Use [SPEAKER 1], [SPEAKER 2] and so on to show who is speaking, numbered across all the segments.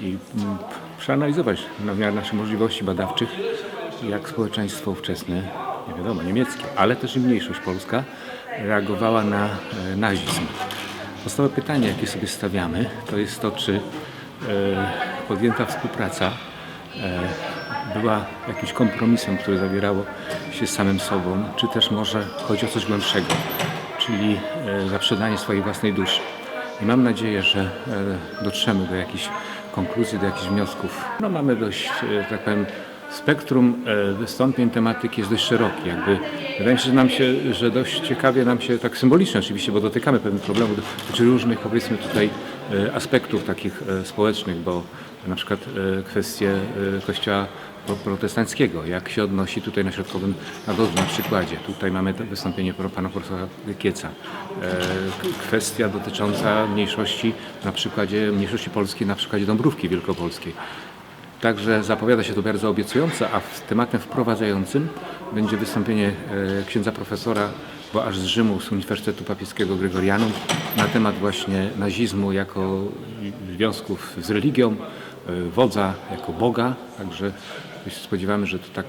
[SPEAKER 1] i mm, przeanalizować na miarę naszych możliwości badawczych, jak społeczeństwo ówczesne, nie wiadomo, niemieckie, ale też i mniejszość polska reagowała na e, nazizm. Podstawowe pytanie, jakie sobie stawiamy, to jest to, czy e, podjęta współpraca e, była jakimś kompromisem, który zawierało się z samym sobą, czy też może chodzi o coś głębszego, czyli zaprzedanie swojej własnej duszy. I mam nadzieję, że dotrzemy do jakichś konkluzji, do jakichś wniosków. No mamy dość, e, tak powiem, spektrum e, wystąpień, tematyki jest dość szerokie. Jakby, wydaje mi się, że nam się, że dość ciekawie nam się, tak symbolicznie oczywiście, bo dotykamy pewnych problemów, dotyczy różnych powiedzmy tutaj e, aspektów takich e, społecznych, bo na przykład kwestie kościoła pro- protestanckiego, jak się odnosi tutaj na Środkowym Nadodrzu na przykładzie. Tutaj mamy wystąpienie pana profesora Kieca. Kwestia dotycząca mniejszości na przykładzie, mniejszości polskiej na przykładzie Dąbrówki Wielkopolskiej. Także zapowiada się to bardzo obiecująco, a tematem wprowadzającym będzie wystąpienie e, księdza profesora, bo aż z Rzymu, z Uniwersytetu Papieskiego Gregorianum, na temat właśnie nazizmu jako związków z religią, e, wodza jako Boga. Także się spodziewamy, że to tak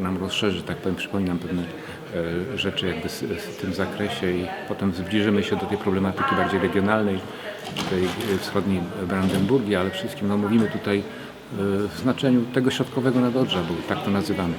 [SPEAKER 1] nam rozszerzy, tak powiem, przypomni nam pewne e, rzeczy jakby w tym zakresie i potem zbliżymy się do tej problematyki bardziej regionalnej, tej wschodniej Brandenburgii, ale wszystkim no, mówimy tutaj w znaczeniu tego środkowego nadodrza, bo tak to nazywamy.